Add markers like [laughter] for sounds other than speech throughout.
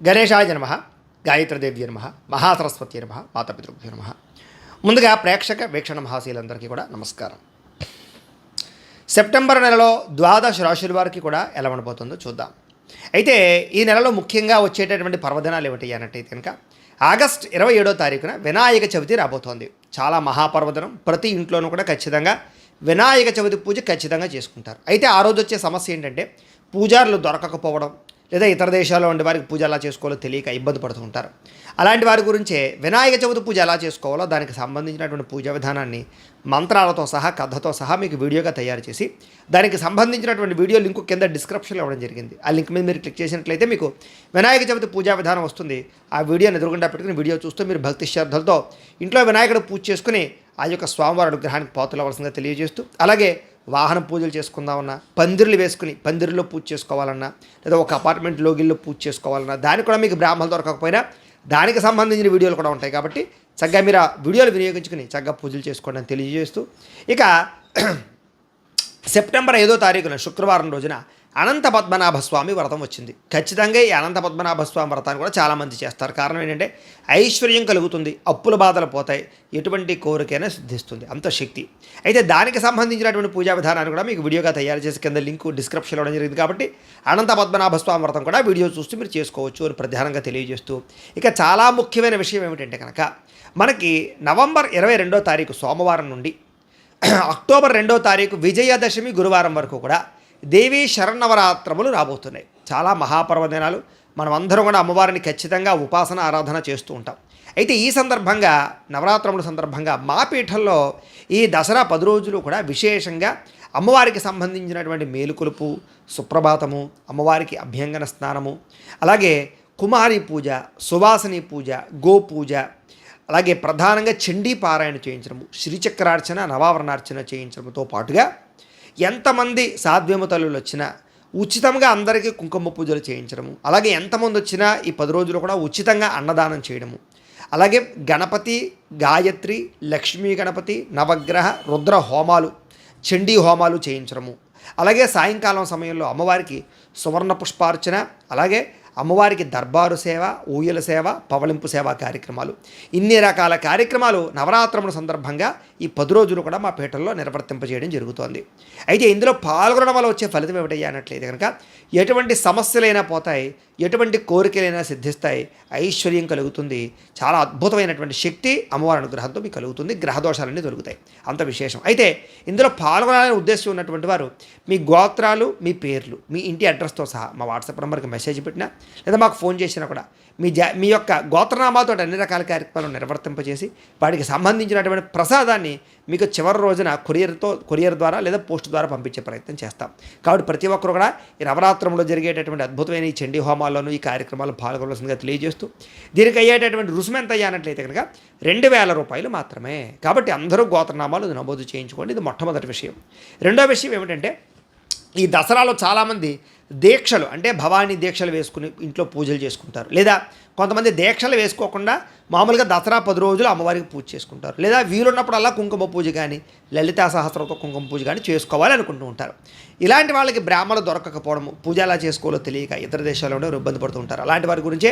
గణేశాయ నమ గాయత్రదేవి నమ మహాసరస్వతి నమ మాతాపితృభ్యో నమ. ముందుగా ప్రేక్షక వీక్షణ మహాశీలందరికీ కూడా నమస్కారం. సెప్టెంబర్ నెలలో ద్వాదశ రాశుల వారికి కూడా ఎలా ఉండబోతుందో చూద్దాం. అయితే ఈ నెలలో ముఖ్యంగా వచ్చేటటువంటి పర్వదినాలు ఏమిటి అన్నట్టయితే కనుక ఆగస్ట్ ఇరవై ఏడో తారీఖున వినాయక చవితి రాబోతోంది. చాలా మహాపర్వదినం ప్రతి ఇంట్లోనూ కూడా ఖచ్చితంగా వినాయక చవితి పూజ ఖచ్చితంగా చేసుకుంటారు. అయితే ఆ రోజు వచ్చే సమస్య ఏంటంటే పూజారులు దొరకకపోవడం లేదా ఇతర దేశాల్లో ఉండే వారికి పూజ ఎలా చేసుకోవాలో తెలియక ఇబ్బంది పడుతూ ఉంటారు. అలాంటి వారి గురించే వినాయక చవితి పూజ ఎలా చేసుకోవాలో దానికి సంబంధించినటువంటి పూజా విధానాన్ని మంత్రాలతో సహా కథతో సహా మీకు వీడియోగా తయారు చేసి దానికి సంబంధించినటువంటి వీడియో లింక్ కింద డిస్క్రిప్షన్లో ఇవ్వడం జరిగింది. ఆ లింక్ మీద మీరు క్లిక్ చేసినట్లయితే మీకు వినాయక చవితి పూజా విధానం వస్తుంది. ఆ వీడియోని ఎదురుగుండా పెట్టుకుని వీడియో చూస్తూ మీరు భక్తి శ్రద్ధలతో ఇంట్లో వినాయకుడు పూజ చేసుకుని ఆ యొక్క స్వామివారి అనుగ్రహానికి పాత్రలు తెలియజేస్తూ అలాగే వాహన పూజలు చేసుకుందామన్నా పందిర్లు వేసుకుని పందిరిలో పూజ చేసుకోవాలన్నా లేదా ఒక అపార్ట్మెంట్ లోగిల్లో పూజ చేసుకోవాలన్నా దానికి కూడా మీకు బ్రాహ్మణులు దొరకకపోయినా దానికి సంబంధించిన వీడియోలు కూడా ఉంటాయి కాబట్టి చక్కగా మీరు ఆ వీడియోలు వినియోగించుకుని చక్కగా పూజలు చేసుకోండి అని తెలియజేస్తూ. ఇక [clears throat] సెప్టెంబర్ ఐదో తారీఖున శుక్రవారం రోజున అనంత పద్మనాభస్వామి వ్రతం వచ్చింది. ఖచ్చితంగా ఈ అనంత పద్మనాభస్వామి వ్రతాన్ని కూడా చాలామంది చేస్తారు. కారణం ఏంటంటే ఐశ్వర్యం కలుగుతుంది అప్పుల బాధలు పోతాయి ఎటువంటి కోరికైనా సిద్ధిస్తుంది. అంత శక్తి. అయితే దానికి సంబంధించినటువంటి పూజా విధానాన్ని కూడా మీకు వీడియోగా తయారు చేసి కింద లింక్ డిస్క్రిప్షన్లో ఇవ్వడం జరిగింది కాబట్టి అనంత పద్మనాభస్వామి వ్రతం కూడా వీడియో చూస్తూ మీరు చేసుకోవచ్చు అని ప్రధానంగా తెలియజేస్తూ. ఇక చాలా ముఖ్యమైన విషయం ఏమిటంటే కనుక మనకి నవంబర్ ఇరవై రెండో తారీఖు సోమవారం నుండి అక్టోబర్ రెండో తారీఖు విజయదశమి గురువారం వరకు కూడా దేవీ శరణవరాత్రములు రాబోతున్నాయి. చాలా మహాపర్వదినాలు. మనం అందరం కూడా అమ్మవారిని ఖచ్చితంగా ఉపాసన ఆరాధన చేస్తూ ఉంటాం. అయితే ఈ సందర్భంగా నవరాత్రముల సందర్భంగా మా పీఠంలో ఈ దసరా పది రోజులు కూడా విశేషంగా అమ్మవారికి సంబంధించినటువంటి మేలుకొలుపు సుప్రభాతము అమ్మవారికి అభ్యంగన స్నానము అలాగే కుమారి పూజ సువాసిని పూజ గోపూజ అలాగే ప్రధానంగా చండీ పారాయణ చేయించడము శ్రీచక్రార్చన నవావరణార్చన చేయించడంతో పాటుగా ఎంతమంది సాధ్యము తల్లులు వచ్చినా ఉచితంగా అందరికీ కుంకుమ పూజలు చేయించడము అలాగే ఎంతమంది వచ్చినా ఈ పది రోజులు కూడా ఉచితంగా అన్నదానం చేయడము. అలాగే గణపతి గాయత్రి లక్ష్మీ గణపతి నవగ్రహ రుద్ర హోమాలు చండీ హోమాలు చేయించడము. అలాగే సాయంకాలం సమయంలో అమ్మవారికి సువర్ణ పుష్పార్చన అలాగే అమ్మవారికి దర్బారు సేవ ఊయల సేవ పవళింపు సేవ కార్యక్రమాలు. ఇన్ని రకాల కార్యక్రమాలు నవరాత్రముల సందర్భంగా ఈ పది రోజులు కూడా మా పీఠంలో నిర్వర్తింపజేయడం జరుగుతోంది. అయితే ఇందులో పాల్గొనడం వల్ల వచ్చే ఫలితం ఏమిటయ్యా అన్నట్లయితే కనుక ఎటువంటి సమస్యలైనా పోతాయి ఎటువంటి కోరికలైనా సిద్ధిస్తాయి ఐశ్వర్యం కలుగుతుంది. చాలా అద్భుతమైనటువంటి శక్తి అమ్మవారి అనుగ్రహంతో మీకు కలుగుతుంది గ్రహదోషాలన్నీ దొరుకుతాయి అంత విశేషం. అయితే ఇందులో పాల్గొనాలనే ఉద్దేశం ఉన్నటువంటి వారు మీ గోత్రాలు మీ పేర్లు మీ ఇంటి అడ్రస్తో సహా మా వాట్సాప్ నెంబర్కి మెసేజ్ పెట్టినా లేదా మాకు ఫోన్ చేసినా కూడా మీ జా మీ యొక్క గోత్రనామాతో అన్ని రకాల కార్యక్రమాలు నిర్వర్తింపజేసి వాటికి సంబంధించినటువంటి ప్రసాదాన్ని మీకు చివరి రోజున కొరియర్తో కొరియర్ ద్వారా లేదా పోస్ట్ ద్వారా పంపించే ప్రయత్నం చేస్తాం. కాబట్టి ప్రతి ఒక్కరు కూడా ఈ నవరాత్రంలో జరిగేటటువంటి అద్భుతమైన ఈ చండీ హోమాల్లోనూ ఈ కార్యక్రమాలు పాల్గొనవలసిందిగా తెలియజేస్తూ దీనికి అయ్యేటటువంటి రుసుము ఎంత అయ్యానట్లయితే కనుక రెండు వేల రూపాయలు మాత్రమే. కాబట్టి అందరూ గోత్రనామాలు నమోదు చేయించుకోండి. ఇది మొట్టమొదటి విషయం. రెండో విషయం ఏమిటంటే ఈ దసరాలో చాలామంది దీక్షలు అంటే భవానీ దీక్షలు వేసుకుని ఇంట్లో పూజలు చేసుకుంటారు. లేదా కొంతమంది దీక్షలు వేసుకోకుండా మామూలుగా దసరా పది రోజులు అమ్మవారికి పూజ చేసుకుంటారు. లేదా వీలున్నప్పుడల్లా కుంకుమ పూజ కానీ లలితా సహస్రంతో కుంకుమ పూజ కానీ చేసుకోవాలి అనుకుంటూ ఉంటారు. ఇలాంటి వాళ్ళకి బ్రాహ్మణులు దొరకకపోవడము పూజ ఎలా చేసుకోవాలో తెలియక ఇతర దేశాల్లోనే ఇబ్బంది పడుతూ ఉంటారు. అలాంటి వారి గురించే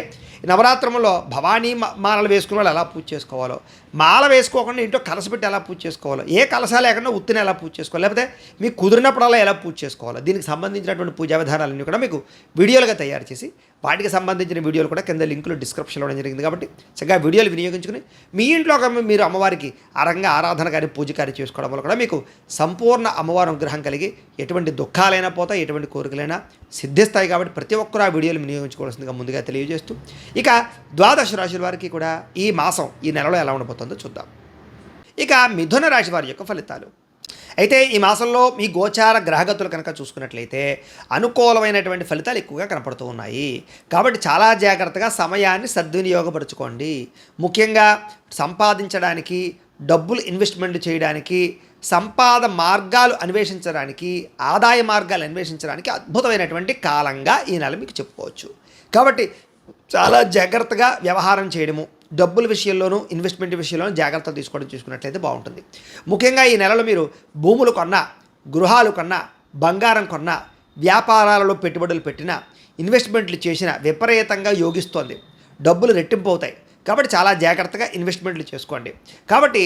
నవరాత్రంలో భవానీ మాలలు వేసుకునే వాళ్ళు ఎలా పూజ చేసుకోవాలో మాల వేసుకోకుండా ఇంట్లో కలస పెట్టి ఎలా పూజ చేసుకోవాలో ఏ కలస లేకుండా ఉత్తిని ఎలా పూజ చేసుకోవాలి లేకపోతే మీకు కుదిరినప్పుడల్లా ఎలా పూజ చేసుకోవాలో దీనికి సంబంధించినటువంటి పూజా విధానాలన్నీ కూడా మీకు వీడియోలుగా తయారు చేసి వాటికి సంబంధించిన వీడియోలు కూడా కింద లింకులు డిస్క్రిప్షన్లో జరిగింది కాబట్టి చక్కగా వీడియోలు వినియోగించుకుని మీ ఇంట్లో ఒక మీరు అమ్మవారికి ఆ రకంగా ఆరాధన కానీ పూజ కానీ చేసుకోవడం వల్ల కూడా మీకు సంపూర్ణ అమ్మవారి అనుగ్రహం కలిగి ఎటువంటి దుఃఖాలైనా పోతాయి ఎటువంటి కోరికలైనా సిద్ధిస్తాయి కాబట్టి ప్రతి ఒక్కరు ఆ వీడియోలు వినియోగించుకోవాల్సిందిగా ముందుగా తెలియజేస్తూ ఇక ద్వాదశ రాశుల వారికి కూడా ఈ మాసం ఈ నెలలో ఎలా ఉండబోతుందో చూద్దాం. ఇక మిథున రాశి వారి యొక్క ఫలితాలు. అయితే ఈ మాసంలో మీ గోచార గ్రహగతులు కనుక చూసుకున్నట్లయితే అనుకూలమైనటువంటి ఫలితాలు ఎక్కువగా కనపడుతూ ఉన్నాయి. కాబట్టి చాలా జాగ్రత్తగా సమయాన్ని సద్వినియోగపరచుకోండి. ముఖ్యంగా సంపాదించడానికి డబ్బులు ఇన్వెస్ట్మెంట్ చేయడానికి సంపాద మార్గాలు అన్వేషించడానికి ఆదాయ మార్గాలు అన్వేషించడానికి అద్భుతమైనటువంటి కాలంగా ఈ నెల మీకు చెప్పుకోవచ్చు. కాబట్టి చాలా జాగ్రత్తగా వ్యవహారం చేయడము డబ్బుల విషయంలోనూ ఇన్వెస్ట్మెంట్ విషయంలోనూ జాగ్రత్తలు తీసుకోవడం చూసుకున్నట్లయితే బాగుంటుంది. ముఖ్యంగా ఈ నెలలో మీరు భూములు కొన్నా గృహాలు కొన్నా బంగారం కొన్నా వ్యాపారాలలో పెట్టుబడులు పెట్టినా ఇన్వెస్ట్మెంట్లు చేసిన విపరీతంగా యోగిస్తోంది. డబ్బులు రెట్టింపు అవుతాయి. కాబట్టి చాలా జాగ్రత్తగా ఇన్వెస్ట్మెంట్లు చేసుకోండి. కాబట్టి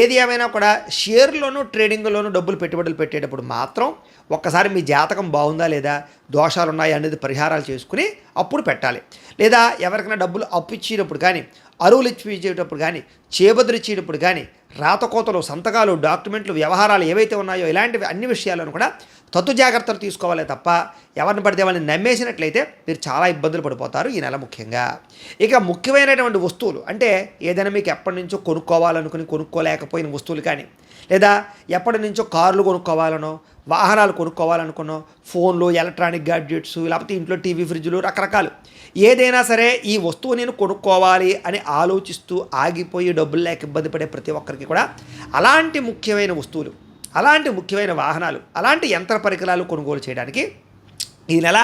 ఏది ఏమైనా కూడా షేర్లోనూ ట్రేడింగ్లోనూ డబ్బులు పెట్టుబడులు పెట్టేటప్పుడు మాత్రం ఒక్కసారి మీ జాతకం బాగుందా లేదా దోషాలు ఉన్నాయా అనేది పరిహారాలు చేసుకుని అప్పుడు పెట్టాలి. లేదా ఎవరికైనా డబ్బులు అప్పు ఇచ్చినప్పుడు కానీ అరువులు ఇచ్చేటప్పుడు కానీ చేబదులు ఇచ్చేటప్పుడు కానీ రాతకోతలు సంతకాలు డాక్యుమెంట్లు వ్యవహారాలు ఏవైతే ఉన్నాయో ఇలాంటివి అన్ని విషయాలను కూడా తత్తు జాగ్రత్తలు తీసుకోవాలి తప్ప ఎవరిని పడితే వాళ్ళని నమ్మేసినట్లయితే మీరు చాలా ఇబ్బందులు పడిపోతారు ఈ నెల ముఖ్యంగా. ఇక ముఖ్యమైనటువంటి వస్తువులు అంటే ఏదైనా మీకు ఎప్పటి నుంచో కొనుక్కోవాలనుకుని కొనుక్కోలేకపోయిన వస్తువులు కానీ లేదా ఎప్పటి నుంచో కార్లు కొనుక్కోవాలనో వాహనాలు కొనుక్కోవాలనుకున్నాం. ఫోన్లు ఎలక్ట్రానిక్ గ్యాడ్జెట్స్ లేకపోతే ఇంట్లో టీవీ ఫ్రిడ్జ్లు రకరకాలు. ఏదైనా సరే ఈ వస్తువు నేను కొనుక్కోవాలి అని ఆలోచిస్తూ ఆగిపోయి డబ్బులు లేక ఇబ్బంది పడే ప్రతి ఒక్కరికి కూడా అలాంటి ముఖ్యమైన వస్తువులు అలాంటి ముఖ్యమైన వాహనాలు అలాంటి యంత్ర పరికరాలు కొనుగోలు చేయడానికి ఈ నెల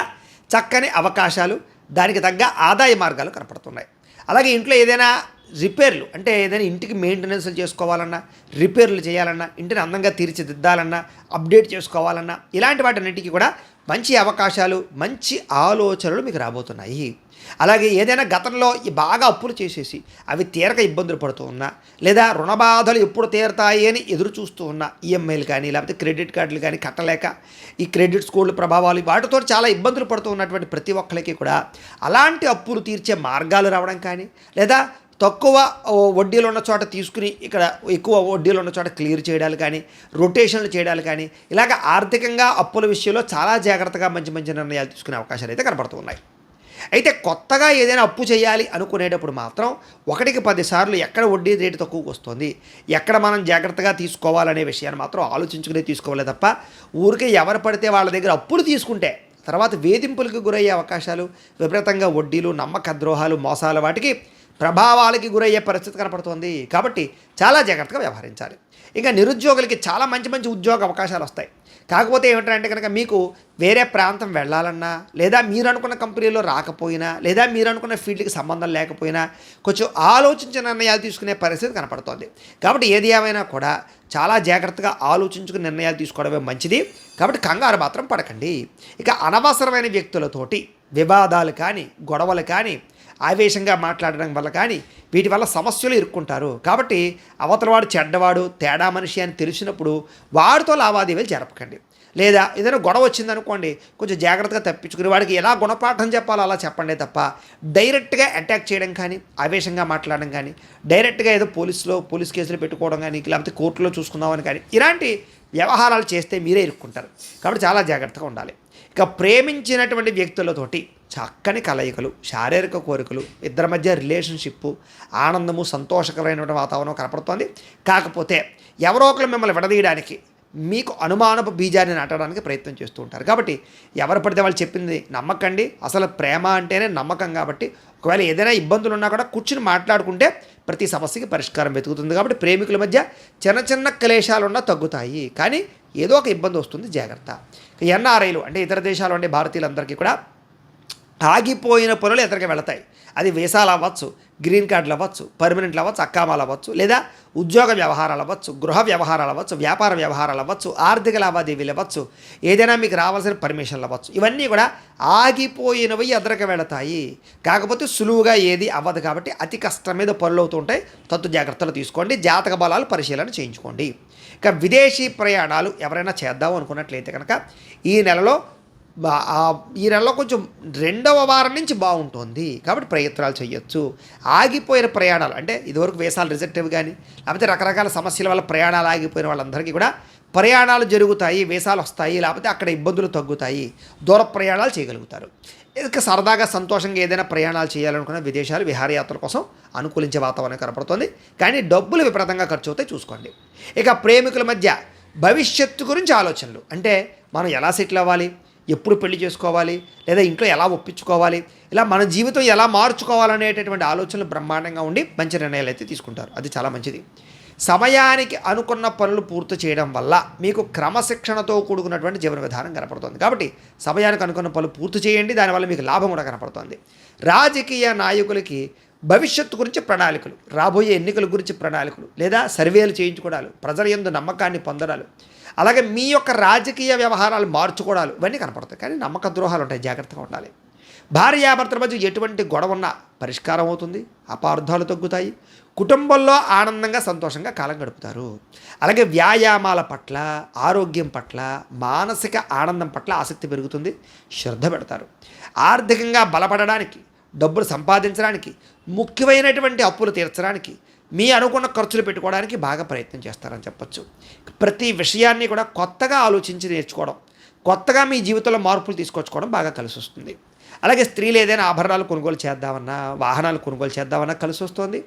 చక్కని అవకాశాలు దానికి తగ్గ ఆదాయ మార్గాలు కనపడుతున్నాయి. అలాగే ఇంట్లో ఏదైనా రిపేర్లు అంటే ఏదైనా ఇంటికి మెయింటెనెన్స్లు చేసుకోవాలన్నా రిపేర్లు చేయాలన్నా ఇంటిని అందంగా తీర్చిదిద్దాలన్నా అప్డేట్ చేసుకోవాలన్నా ఇలాంటి వాటన్నిటికీ కూడా మంచి అవకాశాలు మంచి ఆలోచనలు మీకు రాబోతున్నాయి. అలాగే ఏదైనా గతంలో ఈ బాగా అప్పులు చేసేసి అవి తీరక ఇబ్బందులు పడుతూ ఉన్నా లేదా రుణ బాధలు ఎప్పుడు తీరతాయి అని ఎదురు చూస్తూ ఉన్నా ఈఎంఐలు కానీ లేకపోతే క్రెడిట్ కార్డులు కానీ కట్టలేక ఈ క్రెడిట్ స్కోర్ల ప్రభావాలు వాటితో చాలా ఇబ్బందులు పడుతూ ఉన్నటువంటి ప్రతి ఒక్కరికి కూడా అలాంటి అప్పులు తీర్చే మార్గాలు రావడం కానీ లేదా తక్కువ వడ్డీలు ఉన్న చోట తీసుకుని ఇక్కడ ఎక్కువ వడ్డీలు ఉన్న చోట క్లియర్ చేయడాలు కానీ రొటేషన్లు చేయడాలు కానీ ఇలాగ ఆర్థికంగా అప్పుల విషయంలో చాలా జాగ్రత్తగా మంచి మంచి నిర్ణయాలు తీసుకునే అవకాశాలు అయితే కనబడుతున్నాయి. అయితే కొత్తగా ఏదైనా అప్పు చేయాలి అనుకునేటప్పుడు మాత్రం ఒకటికి పదిసార్లు ఎక్కడ వడ్డీ రేటు తక్కువకు వస్తుంది ఎక్కడ మనం జాగ్రత్తగా తీసుకోవాలనే విషయాన్ని మాత్రం ఆలోచించుకునే తీసుకోవాలి తప్ప ఊరికే ఎవరు పడితే వాళ్ళ దగ్గర అప్పులు తీసుకుంటే తర్వాత వేధింపులకు గురయ్యే అవకాశాలు విపరీతంగా వడ్డీలు నమ్మక ద్రోహాలు మోసాలు వాటికి ప్రభావాలకి గురయ్యే పరిస్థితి కనపడుతోంది. కాబట్టి చాలా జాగ్రత్తగా వ్యవహరించాలి. ఇంకా నిరుద్యోగులకి చాలా మంచి మంచి ఉద్యోగ అవకాశాలు వస్తాయి. కాకపోతే ఏమిటంటే కనుక మీకు వేరే ప్రాంతం వెళ్ళాలన్నా లేదా మీరు అనుకున్న కంపెనీలో రాకపోయినా లేదా మీరు అనుకున్న ఫీల్డ్కి సంబంధం లేకపోయినా కొంచెం ఆలోచించిన నిర్ణయాలు తీసుకునే పరిస్థితి కనపడుతోంది. కాబట్టి ఏది ఏమైనా కూడా చాలా జాగ్రత్తగా ఆలోచించుకుని నిర్ణయాలు తీసుకోవడమే మంచిది. కాబట్టి కంగారు మాత్రం పడకండి. ఇక అనవసరమైన వ్యక్తులతోటి వివాదాలు కానీ గొడవలు కానీ ఆవేశంగా మాట్లాడడం వల్ల కానీ వీటి వల్ల సమస్యలు ఇరుక్కుంటారు. కాబట్టి అవతలవాడు చెడ్డవాడు తేడా మనిషి అని తెలిసినప్పుడు వాడితో లావాదేవీలు జరపకండి. లేదా ఏదైనా గొడవ వచ్చిందనుకోండి కొంచెం జాగ్రత్తగా తప్పించుకుని వాడికి ఎలా గుణపాఠం చెప్పాలో అలా చెప్పండి తప్ప డైరెక్ట్గా అటాక్ చేయడం కానీ ఆవేశంగా మాట్లాడడం కానీ డైరెక్ట్గా ఏదో పోలీసులో పోలీస్ కేసులు పెట్టుకోవడం కానీ లేకపోతే కోర్టులో చూసుకుందామని కానీ ఇలాంటి వ్యవహారాలు చేస్తే మీరే ఇరుక్కుంటారు. కాబట్టి చాలా జాగ్రత్తగా ఉండాలి. ఇక ప్రేమించినటువంటి వ్యక్తులతోటి చక్కని కలయికలు శారీరక కోరికలు ఇద్దరి మధ్య రిలేషన్షిప్ ఆనందము సంతోషకరమైనటువంటి వాతావరణం కనపడుతోంది. కాకపోతే ఎవరో ఒకరు మిమ్మల్ని విడదీయడానికి మీకు అనుమానపు బీజాన్ని నాటడానికి ప్రయత్నం చేస్తూ ఉంటారు. కాబట్టి ఎవరు పడితే వాళ్ళు చెప్పింది నమ్మకండి. అసలు ప్రేమ అంటేనే నమ్మకం కాబట్టి ఒకవేళ ఏదైనా ఇబ్బందులు ఉన్నా కూడా కూర్చుని మాట్లాడుకుంటే ప్రతి సమస్యకి పరిష్కారం వెతుకుతుంది. కాబట్టి ప్రేమికుల మధ్య చిన్న చిన్న క్లేశాలున్నా తగ్గుతాయి. కానీ ఏదో ఒక ఇబ్బంది వస్తుంది. జాగ్రత్త. ఎన్ఆర్ఐలు అంటే ఇతర దేశాలు ఉండే భారతీయులందరికీ కూడా ఆగిపోయిన పనులు ఎదురుగా వెళతాయి. అది వీసాలు అవ్వచ్చు గ్రీన్ కార్డులు అవ్వచ్చు పర్మనెంట్లు అవ్వచ్చు అక్కామాలు అవ్వచ్చు లేదా ఉద్యోగ వ్యవహారాలు అవ్వచ్చు గృహ వ్యవహారాలు అవ్వచ్చు వ్యాపార వ్యవహారాలు అవ్వచ్చు ఆర్థిక లావాదేవీలు అవ్వచ్చు ఏదైనా మీకు రావాల్సిన పర్మిషన్లు అవ్వచ్చు. ఇవన్నీ కూడా ఆగిపోయినవి ఎదరక వెళతాయి. కాకపోతే సులువుగా ఏది అవ్వదు కాబట్టి అతి కష్టం మీద పనులు అవుతుంటాయి తత్తు జాగ్రత్తలు తీసుకోండి జాతక బలాలు పరిశీలన చేయించుకోండి. ఇక విదేశీ ప్రయాణాలు ఎవరైనా చేద్దాం అనుకున్నట్లయితే కనుక ఈ నెలలో ఈ నెలలో కొంచెం రెండవ వారం నుంచి బాగుంటుంది. కాబట్టి ప్రయత్నాలు చేయొచ్చు ఆగిపోయిన ప్రయాణాలు అంటే ఇదివరకు వేసాలు రిజెక్టివ్ కానీ లేకపోతే రకరకాల సమస్యల వల్ల ప్రయాణాలు ఆగిపోయిన వాళ్ళందరికీ కూడా ప్రయాణాలు జరుగుతాయి వేసాలు వస్తాయి లేకపోతే అక్కడ ఇబ్బందులు తగ్గుతాయి. దూర ప్రయాణాలు చేయగలుగుతారు. ఇక సరదాగా సంతోషంగా ఏదైనా ప్రయాణాలు చేయాలనుకున్న విదేశాలు విహారయాత్రల కోసం అనుకూలించే వాతావరణం కనపడుతుంది. కానీ డబ్బులు విపరీతంగా ఖర్చు అవుతాయి చూసుకోండి. ఇక ప్రేమికుల మధ్య భవిష్యత్తు గురించి ఆలోచనలు అంటే మనం ఎలా సెటిల్ అవ్వాలి? ఎప్పుడు పెళ్ళి చేసుకోవాలి? లేదా ఇంట్లో ఎలా ఒప్పించుకోవాలి? ఇలా మన జీవితం ఎలా మార్చుకోవాలనేటటువంటి ఆలోచనలు బ్రహ్మాండంగా ఉండి మంచి నిర్ణయాలు అయితే తీసుకుంటారు. అది చాలా మంచిది. సమయానికి అనుకున్న పనులు పూర్తి చేయడం వల్ల మీకు క్రమశిక్షణతో కూడుకున్నటువంటి జీవన విధానం కనపడుతుంది. కాబట్టి సమయానికి అనుకున్న పనులు పూర్తి చేయండి. దానివల్ల మీకు లాభం కూడా కనపడుతుంది. రాజకీయ నాయకులకి భవిష్యత్తు గురించి ప్రణాళికలు రాబోయే ఎన్నికల గురించి ప్రణాళికలు లేదా సర్వేలు చేయించుకోవడాలు ప్రజల ఎందు నమ్మకాన్ని పొందడాలు అలాగే మీ యొక్క రాజకీయ వ్యవహారాలు మార్చుకోవడాలు ఇవన్నీ కనపడతాయి. కానీ నమ్మక ద్రోహాలు ఉంటాయి. జాగ్రత్తగా ఉండాలి. భార్యాభర్తల మధ్య ఎటువంటి గొడవ ఉన్నా పరిష్కారం అవుతుంది. అపార్థాలు తగ్గుతాయి. కుటుంబంలో ఆనందంగా సంతోషంగా కాలం గడుపుతారు. అలాగే వ్యాయామాల పట్ల ఆరోగ్యం పట్ల మానసిక ఆనందం పట్ల ఆసక్తి పెరుగుతుంది. శ్రద్ధ పెడతారు. ఆర్థికంగా బలపడడానికి డబ్బులు సంపాదించడానికి ముఖ్యమైనటువంటి అప్పులు తీర్చడానికి మీ అనుకున్న ఖర్చులు పెట్టుకోవడానికి బాగా ప్రయత్నం చేస్తారని చెప్పచ్చు. ప్రతి విషయాన్ని కూడా కొత్తగా ఆలోచించి నేర్చుకోవడం కొత్తగా మీ జీవితంలో మార్పులు తీసుకొచ్చుకోవడం బాగా కలిసి వస్తుంది అలాగే స్త్రీలు ఏదైనా ఆభరణాలు కొనుగోలు చేద్దామన్నా వాహనాలు కొనుగోలు చేద్దామన్నా కలిసి వస్తుంది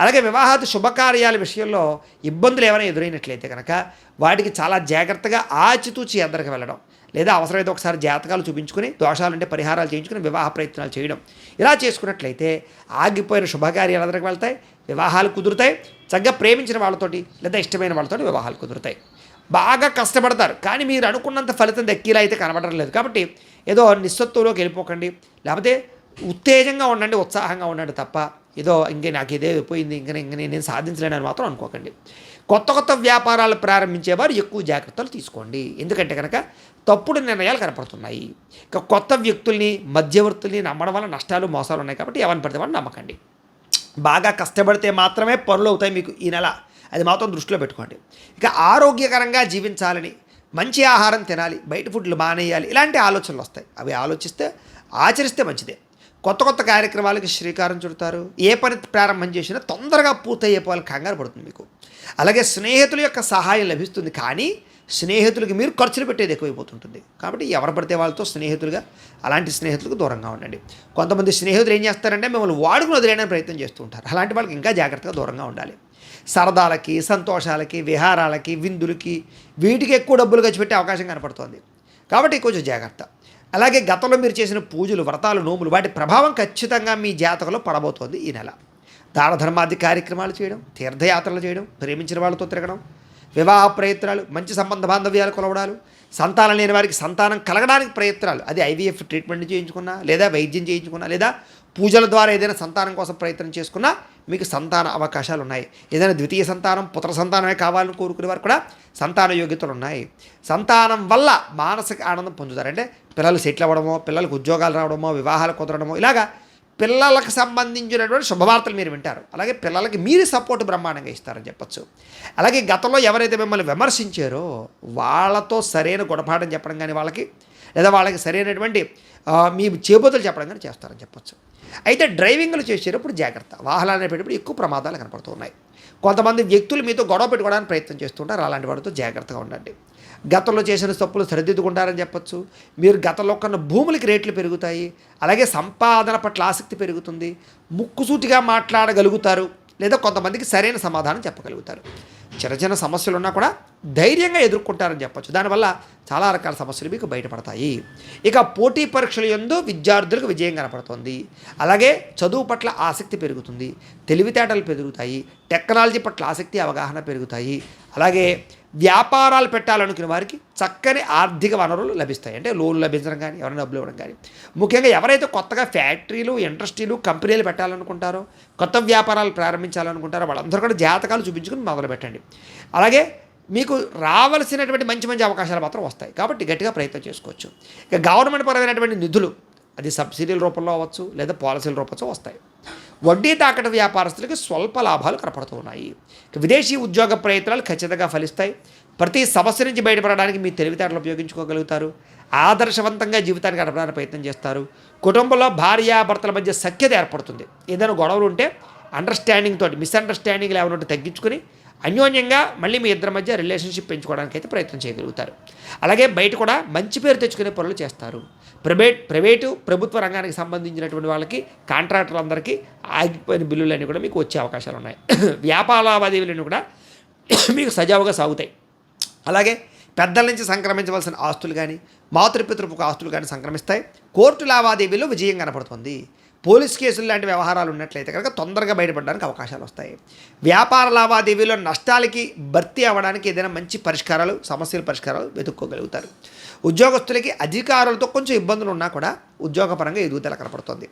అలాగే వివాహాది శుభకార్యాల విషయంలో ఇబ్బందులు ఏమైనా ఎదురైనట్లయితే కనుక వాటికి చాలా జాగ్రత్తగా ఆచితూచి ఎద్దరికి వెళ్ళడం లేదా అవసరమైతే ఒకసారి జాతకాలు చూపించుకుని దోషాలుంటే పరిహారాలు చేయించుకుని వివాహ ప్రయత్నాలు చేయడం. ఇలా చేసుకున్నట్లయితే ఆగిపోయిన శుభకార్యాలు అందరికి వెళ్తాయి? వివాహాలు కుదురుతాయి. చక్కగా ప్రేమించిన వాళ్ళతోటి లేదా ఇష్టమైన వాళ్ళతోటి వివాహాలు కుదురుతాయి. బాగా కష్టపడతారు. కానీ మీరు అనుకున్నంత ఫలితం దక్కిలా అయితే కనబడడం లేదు. కాబట్టి ఏదో నిస్సత్తులోకి వెళ్ళిపోకండి. లేకపోతే ఉత్తేజంగా ఉండండి ఉత్సాహంగా ఉండండి తప్ప ఏదో ఇంకే నాకు ఇదే పోయింది ఇంకా ఇంక నేను సాధించలేనని మాత్రం అనుకోకండి. కొత్త కొత్త వ్యాపారాలు ప్రారంభించేవారు ఎక్కువ జాగ్రత్తలు తీసుకోండి. ఎందుకంటే కనుక తప్పుడు నిర్ణయాలు కనపడుతున్నాయి. ఇక కొత్త వ్యక్తుల్ని మధ్యవర్తుల్ని నమ్మడం వల్ల నష్టాలు మోసాలు ఉన్నాయి కాబట్టి ఎవరిని పడితే వాళ్ళు నమ్మకండి. బాగా కష్టపడితే మాత్రమే పనులు అవుతాయి మీకు ఈ నెల. అది మాత్రం దృష్టిలో పెట్టుకోండి. ఇక ఆరోగ్యకరంగా జీవించాలని మంచి ఆహారం తినాలి బయట ఫుడ్లు మానేయాలి ఇలాంటి ఆలోచనలు వస్తాయి. అవి ఆలోచిస్తే ఆచరిస్తే మంచిదే. కొత్త కొత్త కార్యక్రమాలకి శ్రీకారం చుడతారు. ఏ పని ప్రారంభం చేసినా తొందరగా పూర్తయ్యేపోవాలి కంగారు పడుతుంది మీకు. అలాగే స్నేహితుల యొక్క సహాయం లభిస్తుంది కానీ స్నేహితులకి మీరు ఖర్చులు పెట్టేది ఎక్కువైపోతుంటుంది. కాబట్టి ఎవరు పడితే వాళ్ళతో స్నేహితులుగా అలాంటి స్నేహితులకు దూరంగా ఉండండి. కొంతమంది స్నేహితులు ఏం చేస్తారంటే మిమ్మల్ని వాడుకుని వదిలేయడానికి ప్రయత్నం చేస్తూ ఉంటారు. అలాంటి వాళ్ళకి ఇంకా జాగ్రత్తగా దూరంగా ఉండాలి. సరదాలకి సంతోషాలకి విహారాలకి విందులకి వీటికి ఎక్కువ డబ్బులు ఖర్చు పెట్టే అవకాశం కనపడుతోంది. కాబట్టి కొంచెం జాగ్రత్త. అలాగే గతంలో మీరు చేసిన పూజలు వ్రతాలు నోములు వాటి ప్రభావం ఖచ్చితంగా మీ జాతకంలో పడబోతోంది ఈ నెల. దాన ధర్మాది కార్యక్రమాలు చేయడం తీర్థయాత్రలు చేయడం ప్రేమించిన వాళ్ళతో తిరగడం వివాహ ప్రయత్నాలు మంచి సంబంధ బాంధవ్యాలు కొలవడాలు సంతానం లేని వారికి సంతానం కలగడానికి ప్రయత్నాలు. అది ఐవీఎఫ్ ట్రీట్మెంట్ చేయించుకున్నా లేదా వైద్యం చేయించుకున్నా లేదా పూజల ద్వారా ఏదైనా సంతానం కోసం ప్రయత్నం చేసుకున్నా మీకు సంతాన అవకాశాలు ఉన్నాయి. ఏదైనా ద్వితీయ సంతానం పుత్ర సంతానమే కావాలని కోరుకునే వారు కూడా సంతాన యోగ్యతలు ఉన్నాయి. సంతానం వల్ల మానసిక ఆనందం పొందుతారు. అంటే పిల్లలు సెటిల్ అవ్వడమో పిల్లలకు ఉద్యోగాలు రావడమో వివాహాలు కుదరడమో ఇలాగా పిల్లలకు సంబంధించినటువంటి శుభవార్తలు మీరు వింటారు. అలాగే పిల్లలకి మీరు సపోర్ట్ బ్రహ్మాండంగా ఇస్తారని చెప్పొచ్చు. అలాగే గతంలో ఎవరైతే మిమ్మల్ని విమర్శించారో వాళ్ళతో సరైన గుణపాఠం చెప్పడం కానీ వాళ్ళకి లేదా వాళ్ళకి సరైనటువంటి మీ చేబోతులు చెప్పడం కానీ చేస్తారని చెప్పొచ్చు. అయితే డ్రైవింగ్లు చేసేటప్పుడు జాగ్రత్త. వాహనాలు అనేటప్పుడు ఎక్కువ ప్రమాదాలు కనపడుతూ ఉన్నాయి. కొంతమంది వ్యక్తులు మీతో గొడవ పెట్టుకోవడానికి ప్రయత్నం చేస్తుంటారు. అలాంటి వాటితో జాగ్రత్తగా ఉండండి. గతంలో చేసిన తప్పులు సరిదిద్దుకుంటారని చెప్పొచ్చు. మీరు గతంలో కన్నా భూములకి రేట్లు పెరుగుతాయి. అలాగే సంపాదన పట్ల ఆసక్తి పెరుగుతుంది. ముక్కుసూటిగా మాట్లాడగలుగుతారు. లేదా కొంతమందికి సరైన సమాధానం చెప్పగలుగుతారు. చిన్న చిన్న సమస్యలు ఉన్నా కూడా ధైర్యంగా ఎదుర్కొంటారని చెప్పొచ్చు. దానివల్ల చాలా రకాల సమస్యలు మీకు బయటపడతాయి. ఇక పోటీ పరీక్షల యందు విద్యార్థులకు విజయం కనపడుతుంది. అలాగే చదువు పట్ల ఆసక్తి పెరుగుతుంది. తెలివితేటలు పెరుగుతాయి. టెక్నాలజీ పట్ల ఆసక్తి అవగాహన పెరుగుతాయి. అలాగే వ్యాపారాలు పెట్టాలనుకునే వారికి చక్కని ఆర్థిక వనరులు లభిస్తాయి. అంటే లోన్లు లభించడం కానీ ఎవరైనా డబ్బులు ఇవ్వడం కానీ. ముఖ్యంగా ఎవరైతే కొత్తగా ఫ్యాక్టరీలు ఇండస్ట్రీలు కంపెనీలు పెట్టాలనుకుంటారో కొత్త వ్యాపారాలు ప్రారంభించాలనుకుంటారో వాళ్ళందరూ కూడా జాతకాలు చూపించుకుని మొదలు పెట్టండి. అలాగే మీకు రావాల్సినటువంటి మంచి మంచి అవకాశాలు మాత్రం వస్తాయి. కాబట్టి గట్టిగా ప్రయత్నం చేసుకోవచ్చు. ఇక గవర్నమెంట్ పరమైనటువంటి నిధులు అది సబ్సిడీల రూపంలో అవ్వచ్చు లేదా పాలసీల రూపంలో వస్తాయి. వడ్డీ తాకట వ్యాపారస్తులకి స్వల్ప లాభాలు కనపడుతూ ఉన్నాయి. విదేశీ ఉద్యోగ ప్రయత్నాలు ఖచ్చితంగా ఫలిస్తాయి. ప్రతి సమస్య నుంచి బయటపడడానికి మీ తెలివితేటలు ఉపయోగించుకోగలుగుతారు. ఆదర్శవంతంగా జీవితాన్ని గడపడానికి ప్రయత్నం చేస్తారు. కుటుంబంలో భార్యాభర్తల మధ్య సఖ్యత ఏర్పడుతుంది. ఏదైనా గొడవలు ఉంటే అండర్స్టాండింగ్ తోటి మిస్అండర్స్టాండింగ్లు ఏమైనా ఉంటే తగ్గించుకుని అన్యోన్యంగా మళ్ళీ మీ ఇద్దరి మధ్య రిలేషన్షిప్ పెంచుకోవడానికి అయితే ప్రయత్నం చేయగలుగుతారు. అలాగే బయట కూడా మంచి పేరు తెచ్చుకునే పనులు చేస్తారు. ప్రైవేట్ ప్రైవేటు ప్రభుత్వ రంగానికి సంబంధించినటువంటి వాళ్ళకి కాంట్రాక్టర్లందరికీ ఆగిపోయిన బిల్లులన్నీ కూడా మీకు వచ్చే అవకాశాలు ఉన్నాయి. [coughs] వ్యాపార లావాదేవీలన్నీ కూడా [coughs] మీకు సజావుగా సాగుతాయి. అలాగే పెద్దల నుంచి సంక్రమించవలసిన ఆస్తులు కానీ మాతృపితృపుకు ఆస్తులు కానీ సంక్రమిస్తాయి. కోర్టు లావాదేవీలో విజయం కనపడుతుంది. పోలీస్ కేసులు లాంటి వ్యవహారాలు ఉన్నట్లయితే కనుక తొందరగా బయటపడడానికి అవకాశాలు వస్తాయి. వ్యాపార లావాదేవీలో నష్టాలకి భర్తీ అవ్వడానికి ఏదైనా మంచి పరిష్కారాలు సమస్యల పరిష్కారాలు వెతుక్కోగలుగుతారు. ఉద్యోగస్తులకి అధికారులతో కొంచెం ఇబ్బందులు ఉన్నా కూడా ఉద్యోగపరంగా ఎదుగుదల కనపడుతుంది.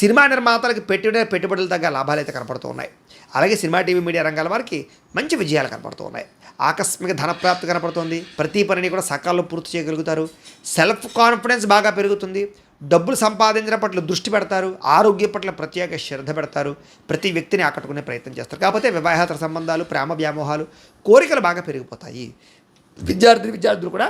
సినిమా నిర్మాతలకు పెట్టిన పెట్టుబడులు తగ్గ లాభాలు అయితే కనపడుతూ ఉన్నాయి అలాగే సినిమా టీవీ మీడియా రంగాల వారికి మంచి విజయాలు కనపడుతూ ఉన్నాయి ఆకస్మిక ధనప్రాప్తి కనపడుతుంది. ప్రతి పనిని కూడా సకాలంలో పూర్తి చేయగలుగుతారు. సెల్ఫ్ కాన్ఫిడెన్స్ బాగా పెరుగుతుంది. డబ్బులు సంపాదించడం పట్ల దృష్టి పెడతారు ఆరోగ్యం పట్ల ప్రత్యేక శ్రద్ధ పెడతారు ప్రతి వ్యక్తిని ఆకట్టుకునే ప్రయత్నం చేస్తారు. కాకపోతే వివాహేతర సంబంధాలు ప్రేమ వ్యామోహాలు కోరికలు బాగా పెరిగిపోతాయి. విద్యార్థి విద్యార్థులు కూడా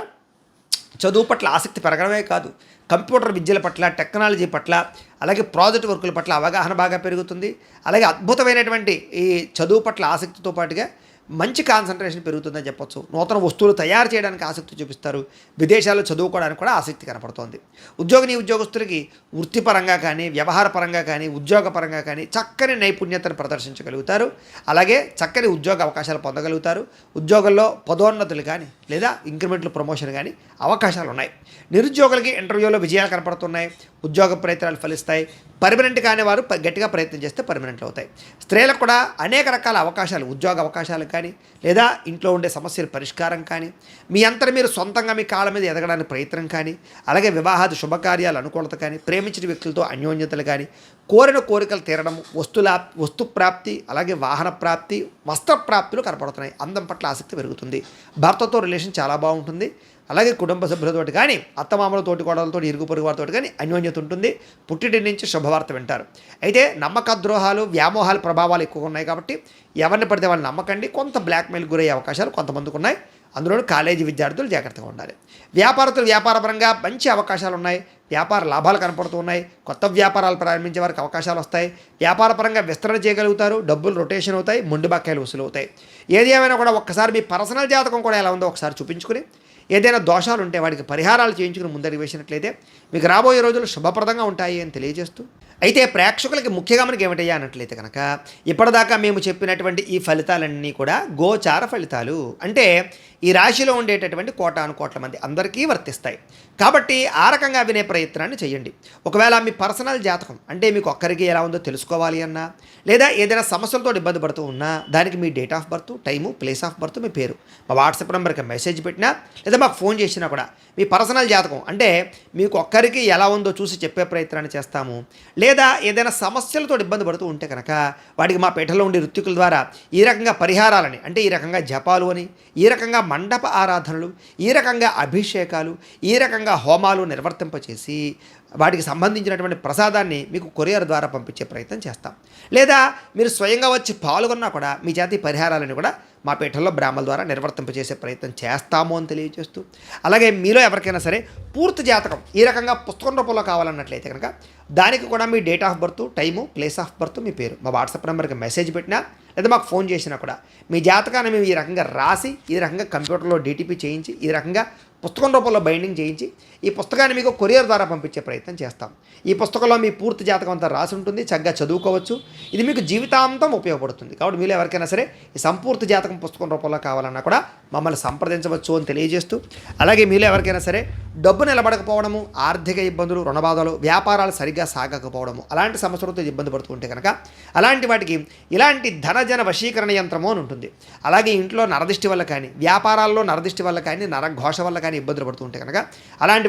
చదువు పట్ల ఆసక్తి పెరగడమే కాదు కంప్యూటర్ విద్యల పట్ల టెక్నాలజీ పట్ల అలాగే ప్రాజెక్ట్ వర్కుల పట్ల అవగాహన బాగా పెరుగుతుంది. అలాగే అద్భుతమైనటువంటి ఈ చదువు పట్ల ఆసక్తితో పాటుగా మంచి కాన్సన్ట్రేషన్ పెరుగుతుందని చెప్పొచ్చు. నూతన వస్తువులు తయారు చేయడానికి ఆసక్తి చూపిస్తారు. విదేశాల్లో చదువుకోవడానికి కూడా ఆసక్తి కనపడుతోంది. ఉద్యోగిని ఉద్యోగస్తులకి వృత్తిపరంగా కానీ వ్యవహార పరంగా కానీ ఉద్యోగ పరంగా కానీ చక్కని నైపుణ్యతను ప్రదర్శించగలుగుతారు. అలాగే చక్కని ఉద్యోగ అవకాశాలు పొందగలుగుతారు. ఉద్యోగంలో పదోన్నతులు కానీ లేదా ఇంక్రిమెంట్లు ప్రమోషన్ కానీ అవకాశాలు ఉన్నాయి. నిరుద్యోగులకి ఇంటర్వ్యూలో విజయాలు కనపడుతున్నాయి. ఉద్యోగ ప్రయత్నాలు ఫలిస్తాయి. పర్మనెంట్ కాని వారు గట్టిగా ప్రయత్నం చేస్తే పర్మనెంట్లు అవుతాయి. స్త్రీలకు కూడా అనేక రకాల అవకాశాలు ఉద్యోగ అవకాశాలు కానీ లేదా ఇంట్లో ఉండే సమస్యల పరిష్కారం కానీ మీ అంతటి మీరు సొంతంగా మీ కాళ్ళ మీద ఎదగడానికి ప్రయత్నం కానీ అలాగే వివాహాది శుభకార్యాలు అనుకూలత కానీ ప్రేమించిన వ్యక్తులతో అన్యోన్యతలు కానీ కోరిన కోరికలు తీరడం వస్తుల వస్తు ప్రాప్తి అలాగే వాహన ప్రాప్తి వస్త్ర ప్రాప్తులు కనపడుతున్నాయి. అందం పట్ల ఆసక్తి పెరుగుతుంది. భర్తతో రిలేషన్ చాలా బాగుంటుంది. అలాగే కుటుంబ సభ్యులతోటి కానీ అత్తమామలతోటి కోడలతో ఇరుగు పొరుగు వారితో కానీ అన్యోన్యత ఉంటుంది. పుట్టిటి నుంచి శుభవార్త వింటారు. అయితే నమ్మక ద్రోహాలు వ్యామోహాల ప్రభావాలు ఎక్కువగా ఉన్నాయి కాబట్టి ఎవరిని పడితే వాళ్ళని నమ్మకండి. కొంత బ్లాక్మెయిల్ గురయ్యే అవకాశాలు కొంతమందికి ఉన్నాయి. అందులో కాలేజీ విద్యార్థులు జాగ్రత్తగా ఉండాలి. వ్యాపారస్తులు వ్యాపారపరంగా మంచి అవకాశాలు ఉన్నాయి. వ్యాపార లాభాలు కనపడుతూ ఉన్నాయి. కొత్త వ్యాపారాలు ప్రారంభించే వారికి అవకాశాలు వస్తాయి. వ్యాపారపరంగా విస్తరణ చేయగలుగుతారు. డబ్బులు రొటేషన్ అవుతాయి. మొండి బకాయిలు వసూలు అవుతాయి ఏది ఏమైనా కూడా ఒక్కసారి మీ పర్సనల్ జాతకం కూడా ఎలా ఉందో ఒకసారి చూపించుకుని ఏదైనా దోషాలు ఉంటే వాటికి పరిహారాలు చేయించుకుని ముందరికి వేసినట్లయితే మీకు రాబోయే రోజులు శుభప్రదంగా ఉంటాయి అని తెలియజేస్తూ. అయితే ప్రేక్షకులకి ముఖ్యంగా మనకి ఏమిటయ్యా అన్నట్లయితే కనుక ఇప్పటిదాకా మేము చెప్పినటువంటి ఈ ఫలితాలన్నీ కూడా గోచార ఫలితాలు. అంటే ఈ రాశిలో ఉండేటటువంటి కోటాను కోట్ల మంది అందరికీ వర్తిస్తాయి. కాబట్టి ఆ రకంగా వినే ప్రయత్నాన్ని చేయండి. ఒకవేళ మీ పర్సనల్ జాతకం అంటే మీకు ఒక్కరికి ఎలా ఉందో తెలుసుకోవాలి అన్నా లేదా ఏదైనా సమస్యలతో ఇబ్బంది పడుతూ ఉన్నా దానికి మీ date of birth time place of birth మీ పేరు. మా వాట్సాప్ నెంబర్కి మెసేజ్ పెట్టినా లేదా మాకు ఫోన్ చేసినా కూడా మీ పర్సనల్ జాతకం అంటే మీకు ఒక్కరికి ఎలా ఉందో చూసి చెప్పే ప్రయత్నాన్ని చేస్తాము. లేదా ఏదైనా సమస్యలతో ఇబ్బంది పడుతూ ఉంటే కనుక వాటికి మా పీఠలో ఉండే ఋత్వికుల ద్వారా ఈ రకంగా పరిహారాలని అంటే ఈ రకంగా జపాలు అని ఈ రకంగా మండప ఆరాధనలు ఈ రకంగా అభిషేకాలు ఈ రకంగా హోమాలు నిర్వర్తింపచేసి వాటికి సంబంధించినటువంటి ప్రసాదాన్ని మీకు కొరియర్ ద్వారా పంపించే ప్రయత్నం చేస్తాం. లేదా మీరు స్వయంగా వచ్చి పాల్గొన్నా కూడా మీ జాతి పరిహారాలను కూడా మా పీఠంలో బ్రాహ్మల ద్వారా నిర్వర్తింపజేసే ప్రయత్నం చేస్తాము అని తెలియజేస్తూ అలాగే మీలో ఎవరికైనా సరే పూర్తి జాతకం ఈ రకంగా పుస్తకం రూపంలో కావాలన్నట్లయితే కనుక దానికి కూడా మీ date of birth time place of birth మీ పేరు. మా వాట్సాప్ నెంబర్కి మెసేజ్ పెట్టినా లేదా మాకు ఫోన్ చేసినా కూడా మీ జాతకాన్ని మేము ఈ రకంగా రాసి ఈ రకంగా కంప్యూటర్లో డీటీపీ చేయించి ఈ రకంగా పుస్తకం రూపంలో బైండింగ్ చేయించి ఈ పుస్తకాన్ని మీకు కొరియర్ ద్వారా పంపించే ప్రయత్నం చేస్తాం. ఈ పుస్తకంలో మీ పూర్తి జాతకం అంతా రాసి ఉంటుంది చక్కగా చదువుకోవచ్చు. ఇది మీకు జీవితాంతం ఉపయోగపడుతుంది. కాబట్టి మీరు ఎవరికైనా సరే ఈ సంపూర్తి జాతకం పుస్తకం రూపంలో కావాలన్నా కూడా మమ్మల్ని సంప్రదించవచ్చు అని తెలియజేస్తూ అలాగే మీలో ఎవరికైనా సరే డబ్బు నిలబడకపోవడము ఆర్థిక ఇబ్బందులు రుణబాధలు వ్యాపారాలు సరిగ్గా సాగకపోవడము అలాంటి సమస్యలతో ఇబ్బంది పడుతుంటే కనుక అలాంటి వాటికి ఇలాంటి ధనజన వశీకరణ యంత్రము అని ఉంటుంది. అలాగే ఇంట్లో నరదిష్టి వల్ల కానీ వ్యాపారాల్లో నరదిష్టి వల్ల కానీ నరఘోష వల్ల కానీ ఇబ్బందులు పడుతుంటే కనుక అలాంటి